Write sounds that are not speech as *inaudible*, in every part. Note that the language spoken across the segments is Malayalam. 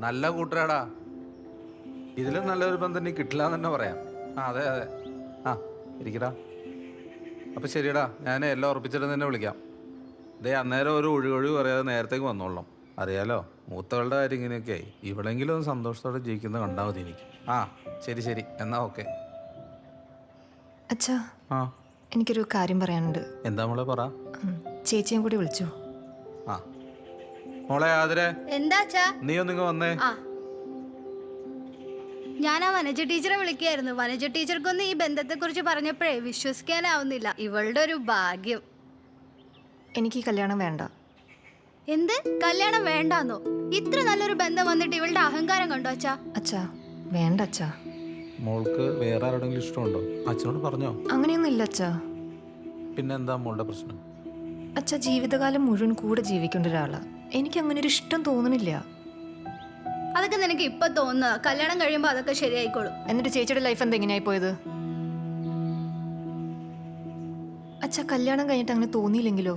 നല്ല കൂട്ടരാടാ. ഇതിലും നല്ലൊരു ബന്ധം നീ കിട്ടില്ല എന്ന് തന്നെ പറയാം. ആ അതെ അതെ. ആ ഇരിക്കടാ. അപ്പം ശരിയടാ ഞാൻ എല്ലാം ഉറപ്പിച്ചിട്ട് തന്നെ വിളിക്കാം. ദേ അന്നേരം ഒരു ഒഴികൊഴിവ് പറയാതെ നേരത്തേക്ക് വന്നോളാം അറിയാലോ മൂത്തകളുടെ കാര്യം ഇങ്ങനെയൊക്കെ ആയി. ഇവിടെങ്കിലും ഒന്ന് സന്തോഷത്തോടെ ജീവിക്കുന്നത് കണ്ടാൽ മതി എനിക്ക്. ആ ശരി ശരി. എന്നാ ഓക്കെ. അച്ഛാ ആ. എനിക്കൊരു കാര്യം പറയാനുണ്ട്. എന്താ മോളെ പറ? ചേച്ചിയും കൂടി വിളിച്ചു? മോളെ ആതിരെ. എന്താച്ചാ നീ ഒന്നിങ്ങ് വന്നേ. ആ. ഞാൻ ആ വനജ ടീച്ചറെ വിളിക്കായിരുന്നു. വനജ ടീച്ചർക്കൊന്നും ഈ ബന്ധത്തെക്കുറിച്ച് പറഞ്ഞപ്പോഴേ വിശ്വസിക്കാനാവുന്നില്ല. ഇവളുടെ ഒരു ഭാഗ്യം. എനിക്ക് ഈ കല്യാണം വേണ്ട. എന്ത്? കല്യാണം വേണ്ടാന്നോ? ഇത്ര നല്ലൊരു ബന്ധം വന്നിട്ട് ഇവളുടെ അഹങ്കാരം കണ്ടോ അച്ഛാ? അച്ഛാ വേണ്ട അച്ഛാ. മോൾക്ക് വേറെ ആരോടെങ്കിലും ഇഷ്ടമുണ്ടോ? അച്ഛനോട് പറഞ്ഞോ. അങ്ങനെയൊന്നും ഇല്ല അച്ഛാ. പിന്നെന്താ മോളുടെ പ്രശ്നം? അച്ഛാ ജീവിതകാലം മുഴുവൻ കൂടെ ജീവിക്കേണ്ട ഒരാളാ. എനിക്ക് അങ്ങനെ ഒരു ഇഷ്ടം തോന്നുന്നില്ല അതൊക്കെ നിനക്ക് ഇപ്പൊ തോന്നുക കല്യാണം കഴിയുമ്പോ അതൊക്കെ ശരിയായിക്കോളും. എന്നിട്ട് ചേച്ചിയുടെ ലൈഫ് എന്താ എങ്ങനെയായി പോയത്? അച്ഛ കല്യാണം കഴിഞ്ഞിട്ട് അങ്ങനെ തോന്നിയില്ലെങ്കിലോ?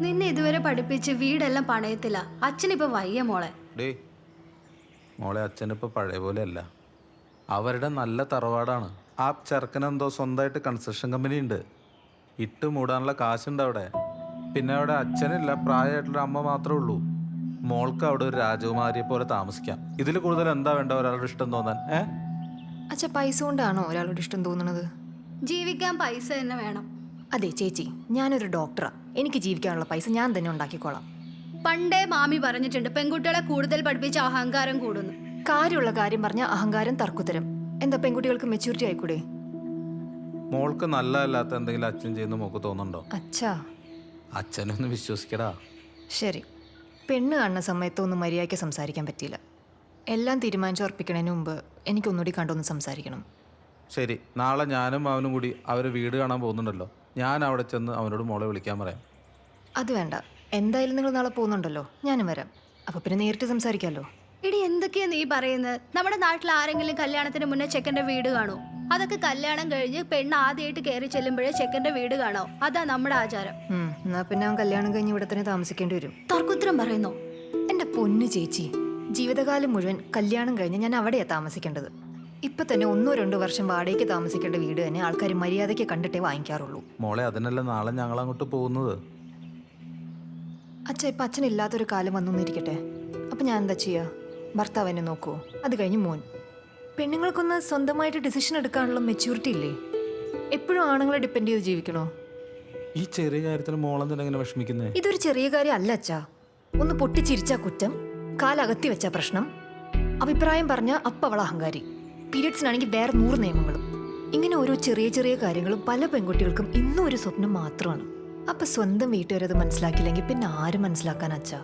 നിന്നെ ഇതുവരെ പഠിപ്പിച്ച് വീടെല്ലാം പണയത്തില്ല. അച്ഛനിപ്പോ വയ്യ മോളെ. ഡേ മോളെ അച്ഛനിപ്പോൾ പഴയ പോലെ അല്ല അവരുടെ നല്ല തറവാടാണ്. ആ ചെറുക്കനെന്തോ സ്വന്തമായിട്ട് കൺസ്ട്രക്ഷൻ കമ്പനി ഉണ്ട്. ഇട്ട് മൂടാനുള്ള കാശുണ്ട് അവിടെ. പിന്നെ അവിടെ അച്ഛനില്ല പ്രായമായിട്ടുള്ള അമ്മ മാത്രമേ ഉള്ളൂ. മോൾക്ക് അവിടെ ഒരു രാജകുമാരിയെ പോലെ താമസിക്കാം. ഇതിൽ കൂടുതൽ എന്താ വേണ്ട ഒരാളുടെ ഇഷ്ടം തോന്നാൻ? ഏ? അച്ഛാ പൈസ കൊണ്ടാണോ ഒരാളുടെ ഇഷ്ടം തോന്നുന്നത്? ജീവിക്കാൻ പൈസ തന്നെ വേണം. അതെ ചേച്ചി ഞാനൊരു ഡോക്ടറാ. എനിക്ക് ജീവിക്കാനുള്ള പൈസ ഞാൻ തന്നെ ഉണ്ടാക്കിക്കോളാം. പണ്ടേ മാമി പറഞ്ഞിട്ടുണ്ട് പെൺകുട്ടികളെ കൂടുതൽ പഠിപ്പിച്ച അഹങ്കാരം കൂടുന്നു. കാര്യമുള്ള കാര്യം പറഞ്ഞ അഹങ്കാരം തർക്കുത്തരം. എന്താ പെൺകുട്ടികൾക്ക് മെച്യൂരിറ്റി ആയിക്കൂടെ? മോൾക്ക് നല്ലതല്ലാത്ത എന്തെങ്കിലും അച്ഛൻ ചെയ്യുന്ന മോക്ക് തോന്നുന്നുണ്ടോ? അച്ഛാ. അച്ഛനൊന്ന് വിശ്വസിക്കടാ. ശരി. പെണ്ണ് കാണുന്ന സമയത്തൊന്നും മര്യാദയ്ക്ക് സംസാരിക്കാൻ പറ്റിയില്ല. എല്ലാം തീരുമാനിച്ചുറപ്പിക്കണതിന് മുമ്പ് എനിക്കൊന്നുകൂടി കണ്ടൊന്ന് സംസാരിക്കണം. ശരി. നാളെ ഞാനും അവനും കൂടി അവരെ വീട് കാണാൻ പോകുന്നുണ്ടല്ലോ. ഞാൻ അവിടെ ചെന്ന് അവനോട് മോളെ വിളിക്കാൻ പറയാം. അത് വേണ്ട. എന്തായാലും നിങ്ങൾ നാളെ പോകുന്നുണ്ടല്ലോ. ഞാനും വരാം. അപ്പോൾ പിന്നെ നേരിട്ട് സംസാരിക്കാമല്ലോ. എടി എന്തൊക്കെയാ നീ പറയുന്നത്? നമ്മുടെ നാട്ടിൽ ആരെങ്കിലും കല്യാണത്തിന് മുന്നേ ചെക്കന്റെ വീട് കാണോ അതൊക്കെ കല്യാണം കഴിഞ്ഞ് പെണ്ണ് ആദ്യമായിട്ട് കയറി ചെല്ലുമ്പോഴേ ചെക്കന്റെ വീട് കാണോ. അതാ നമ്മുടെ ആചാരം. ഉം, എന്നാ പിന്നെ അവൻ കല്യാണം കഴിഞ്ഞ് ഇവിടെ തന്നെ താമസിക്കേണ്ടി വരും. തർക്കുത്തരം പറയുന്നോ? എന്റെ പൊന്നു ചേച്ചി ജീവിതകാലം മുഴുവൻ കല്യാണം കഴിഞ്ഞ് ഞാൻ അവിടെയാ താമസിക്കേണ്ടത്. ഇപ്പൊ തന്നെ ഒന്നോ രണ്ടോ വർഷം വാടകയ്ക്ക് താമസിക്കേണ്ട വീട് തന്നെ ആൾക്കാർ മര്യാദയ്ക്ക് കണ്ടിട്ടേ വാങ്ങിക്കാറുള്ളൂ. മോളെ അതിനല്ല നാളെ ഞങ്ങൾ അങ്ങോട്ട് പോകുന്നത്? അച്ഛ ഇപ്പൊ അച്ഛനില്ലാത്തൊരു കാലം വന്നിരിക്കട്ടെ അപ്പൊ ഞാൻ എന്താ ചെയ്യാ? ഭർത്താവ് എന്നെ നോക്കുമോ അത് കഴിഞ്ഞ് മോൻ. പെണ്ണുങ്ങൾക്കൊന്ന് സ്വന്തമായിട്ട് ഡിസിഷൻ എടുക്കാനുള്ള മെച്യൂരിറ്റി ഇല്ലേ? എപ്പോഴും ആണുങ്ങളെ ഡിപ്പെൻഡ് ചെയ്ത് ജീവിക്കണോ? ഈ ചെറിയ കാര്യത്തിന് ഇങ്ങനെ വിഷമിക്കുന്നേ? ഇതൊരു ചെറിയ കാര്യം അല്ല അച്ഛാ. ഒന്ന് പൊട്ടിച്ചിരിച്ചാ കുറ്റം കാലകത്തി വെച്ച പ്രശ്നം അഭിപ്രായം പറഞ്ഞ അപ്പ അവൾ അഹങ്കാരി. പീരീഡ്സിനാണെങ്കിൽ വേറെ നൂറ് നിയമങ്ങളും. ഇങ്ങനെ ഓരോ ചെറിയ ചെറിയ കാര്യങ്ങളും പല പെൺകുട്ടികൾക്കും ഇന്നും ഒരു സ്വപ്നം മാത്രമാണ്. അപ്പൊ സ്വന്തം വീട്ടുകാരത് മനസ്സിലാക്കില്ലെങ്കിൽ പിന്നെ ആര് മനസ്സിലാക്കാൻ അച്ഛാ?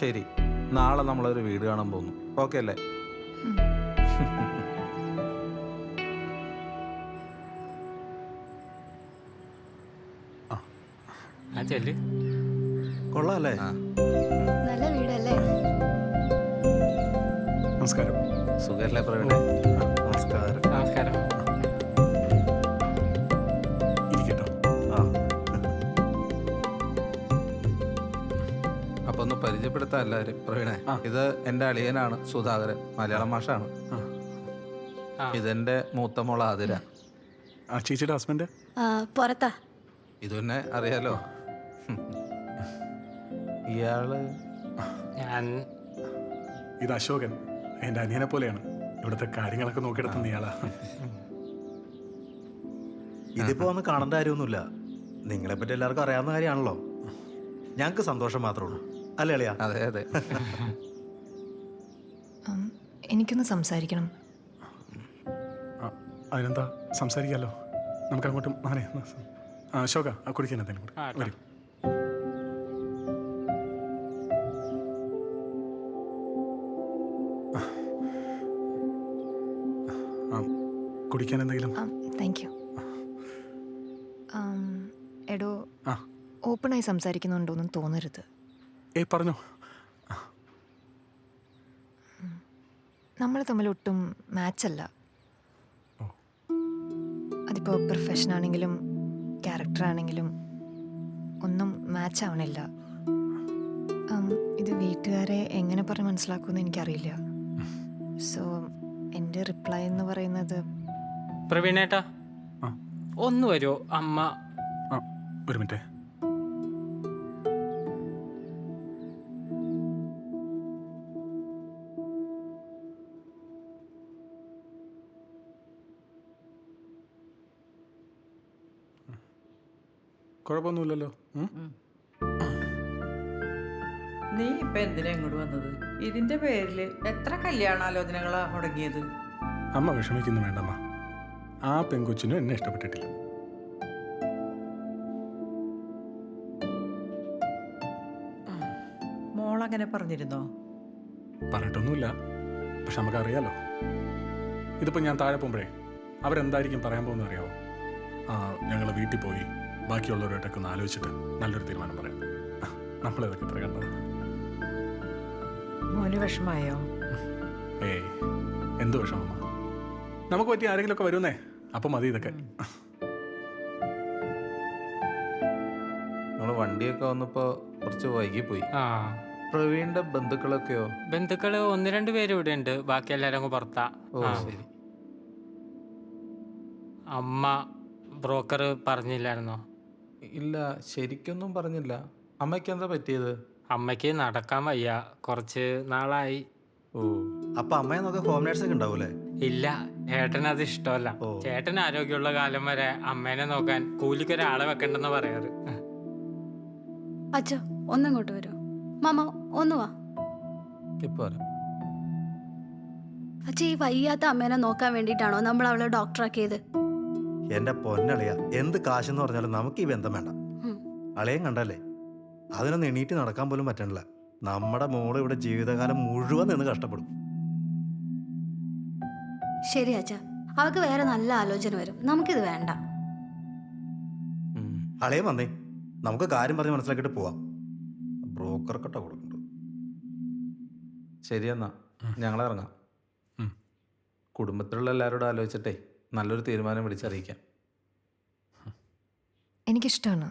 ശരി. നാളെ നമ്മളൊരു വീട് കാണാൻ പോകുന്നു. ഓക്കെ അല്ലേ? ആ ചെല്ല്. കൊള്ളാല്ലേ? നല്ല വീടല്ലേ? നമസ്കാരം. സുഖല്ലേ പ്രവീണ? നമസ്കാരം. നമസ്കാരം. ഇരിക്കട്ടോ. ആ. അപ്പൊ ഒന്ന് പരിചയപ്പെടുത്താം എല്ലാവരും പ്രവീണെ ഇത് എന്റെ അളിയനാണ് സുധാകരൻ. മലയാളം മാഷാണ് ആണ് ഇതെന്റെ മൂത്ത മോള ആതിര. ആ ചേച്ചിയുടെ ഹസ്ബൻഡ് പുറത്താ. ഇത് തന്നെ അറിയാലോ. *laughs* ഇയാൾ ഞാൻ ഇത് അശോകൻ എന്റെ അനിയനെ പോലെയാണ്. ഇവിടുത്തെ കാര്യങ്ങളൊക്കെ നോക്കിയെടുത്തുന്ന ഇയാളാ. *laughs* ഇതിപ്പോ ഒന്ന് കാണേണ്ട കാര്യമൊന്നുമില്ല. നിങ്ങളെ പറ്റി എല്ലാവർക്കും അറിയാവുന്ന കാര്യമാണല്ലോ. ഞങ്ങൾക്ക് സന്തോഷം മാത്രമേ ഉള്ളൂ. അല്ലേ അളിയാ? അതെ അതെ. *laughs* എനിക്കൊന്ന് സംസാരിക്കണം. ആ, അതിനെന്താ? സംസാരിക്കാമല്ലോ നമുക്ക് അങ്ങോട്ടും അങ്ങനെ ആ അശോക ആ കുടിക്കാൻ എന്തെങ്കിലും കൂടി വരും. ഓപ്പണായി സംസാരിക്കുന്നുണ്ടോന്നും തോന്നരുത്. ഏ പറഞ്ഞോ. നമ്മൾ തമ്മിൽ ഒട്ടും മാച്ചല്ല. ഓ. അതിപ്പോൾ പ്രൊഫഷൻ ആണെങ്കിലും ക്യാരക്ടർ ആണെങ്കിലും ഒന്നും മാച്ച് ആവണില്ല ഇത് വീട്ടുകാരെ എങ്ങനെ പറഞ്ഞ് മനസ്സിലാക്കുമെന്ന് എനിക്കറിയില്ല. സോ എന്റെ റിപ്ലൈ എന്ന് പറയുന്നത് പ്രവീണേട്ടാ. ഒന്ന് വരുമോ അമ്മ. ഒരു മിനിറ്റ്. കുഴപ്പമൊന്നുമില്ലല്ലോ? നീ ഇപ്പൊ എന്തിനാ ഇങ്ങോട്ട് വന്നത്? ഇതിന്റെ പേരിൽ എത്ര കല്യാണാലോചനകളാ മുടങ്ങിയത്? അമ്മ വിഷമിക്കുന്നു വേണ്ടമ്മ. ആ പെങ്കൊച്ചിനും എന്നെ ഇഷ്ടപ്പെട്ടിട്ടില്ല. മോളങ്ങനെ പറഞ്ഞിരുന്നോ? പറഞ്ഞിട്ടൊന്നുമില്ല. പക്ഷെ നമുക്കറിയാലോ. ഇതിപ്പോൾ ഞാൻ താഴെ പോകുമ്പോഴേ അവരെന്തായിരിക്കും പറയാൻ പോകുന്നത് അറിയാവോ ആ ഞങ്ങൾ വീട്ടിൽ പോയി ബാക്കിയുള്ളവരുമായിട്ടൊക്കെ ഒന്ന് ആലോചിച്ചിട്ട് നല്ലൊരു തീരുമാനം പറയാം. നമ്മളിതൊക്കെ ഇത്ര കണ്ടത്. മോന് വിഷമായോ ഏയ് എന്ത് വിഷമമ്മ നമുക്ക് പറ്റി ആരെങ്കിലുമൊക്കെ വരുന്നേ? അപ്പം മതി ഇതൊക്കെ. നമ്മൾ വണ്ടിയൊക്കെ വന്നപ്പോൾ കുറച്ച് വൈകിപ്പോയി. ആ. പ്രവീണിന്റെ ബന്ധുക്കളൊക്കെയോ? ബന്ധുക്കൾ ഒന്ന് രണ്ട് പേര് ഇവിടെ ഉണ്ട്. ബാക്കി എല്ലാരും അങ്ങ് പുറത്താ. ഓ ആ. ശരി. അമ്മ ബ്രോക്കർ പറഞ്ഞില്ലായിരുന്നോ? ഇല്ല ശരിക്കൊന്നും പറഞ്ഞില്ല. അമ്മയ്ക്ക് എന്താ പറ്റിയത്? അമ്മയ്ക്ക് നടക്കാൻ വയ്യ. കുറച്ച് നാളായി. ഓ അപ്പൊ അമ്മയെ നോക്കാൻ ഹോം നേഴ്സൊക്കെ ഉണ്ടാവൂലേ? ഇല്ല ഏട്ടന് അത് ഇഷ്ടമല്ല. ഓ. ചേട്ടൻ ആരോഗ്യമുള്ള കാലം വരെ അമ്മേനെ നോക്കാൻ കൂലിക്ക് ഒരാളെ വെക്കണ്ടെന്ന് പറയാറ്. അച്ഛ ഒന്നിങ്ങോട്ട് വരൂ. മാമ ഒന്ന് വാ. ഇപ്പൊ വരാം. അച്ഛ ഈ വയ്യാത്ത അമ്മേനെ നോക്കാൻ വേണ്ടിട്ടാണോ നമ്മൾ അവളെ ഡോക്ടറാക്കിയത് എന്റെ പൊന്നളിയ എന്ത് കാശെന്ന് പറഞ്ഞാലും നമുക്ക് ഈ ബന്ധം വേണ്ട. അളിയൻ കണ്ടല്ലേ? അതിനൊന്ന് എണീറ്റ് നടക്കാൻ പോലും പറ്റണില്ല. നമ്മുടെ മോൾ ഇവിടെ ജീവിതകാലം മുഴുവൻ നിന്ന് കഷ്ടപ്പെടും. ശരി അച്ഛ അവക്ക് വേറെ നല്ല ആലോചന വരും. നമുക്കിത് വേണ്ട. ഉം. വന്നേ. നമുക്ക് കാര്യം പറഞ്ഞ് മനസ്സിലാക്കിട്ട് പോവാം. ബ്രോക്കർ കട്ട കൊടുക്കുന്നുണ്ട് ശരി എന്നാ ഞങ്ങൾ ഇറങ്ങാം. ഉം. കുടുംബത്തിലുള്ള എല്ലാവരോടും ആലോചിച്ചിട്ടേ. നല്ലൊരു തീരുമാനം വിളിച്ചറിയിക്കാം എനിക്കിഷ്ടമാണ്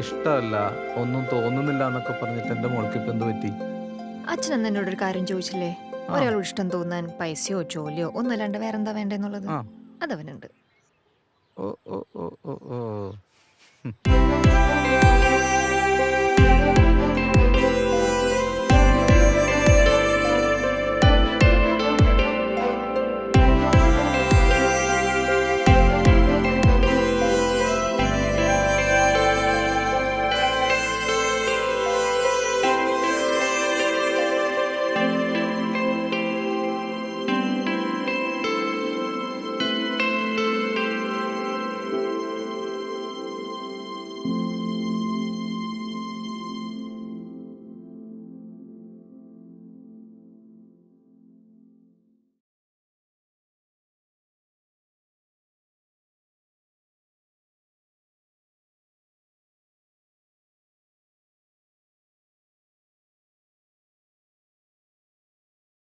ഇഷ്ടമല്ല ഒന്നും തോന്നുന്നില്ല എന്നൊക്കെ പറഞ്ഞിട്ട് എന്റെ മോൾക്ക് ഇപ്പം എന്ത് പറ്റി? അച്ഛൻ അന്ന് എന്നോട് ഒരു കാര്യം ചോദിച്ചില്ലേ? ഒരാളോട് ഇഷ്ടം തോന്നാൻ പൈസയോ ജോലിയോ ഒന്നല്ലാണ്ട് വേറെന്താ വേണ്ടെന്നുള്ളത്. അതവനുണ്ട്. ഓ ഓ ഓ ഓ ഓ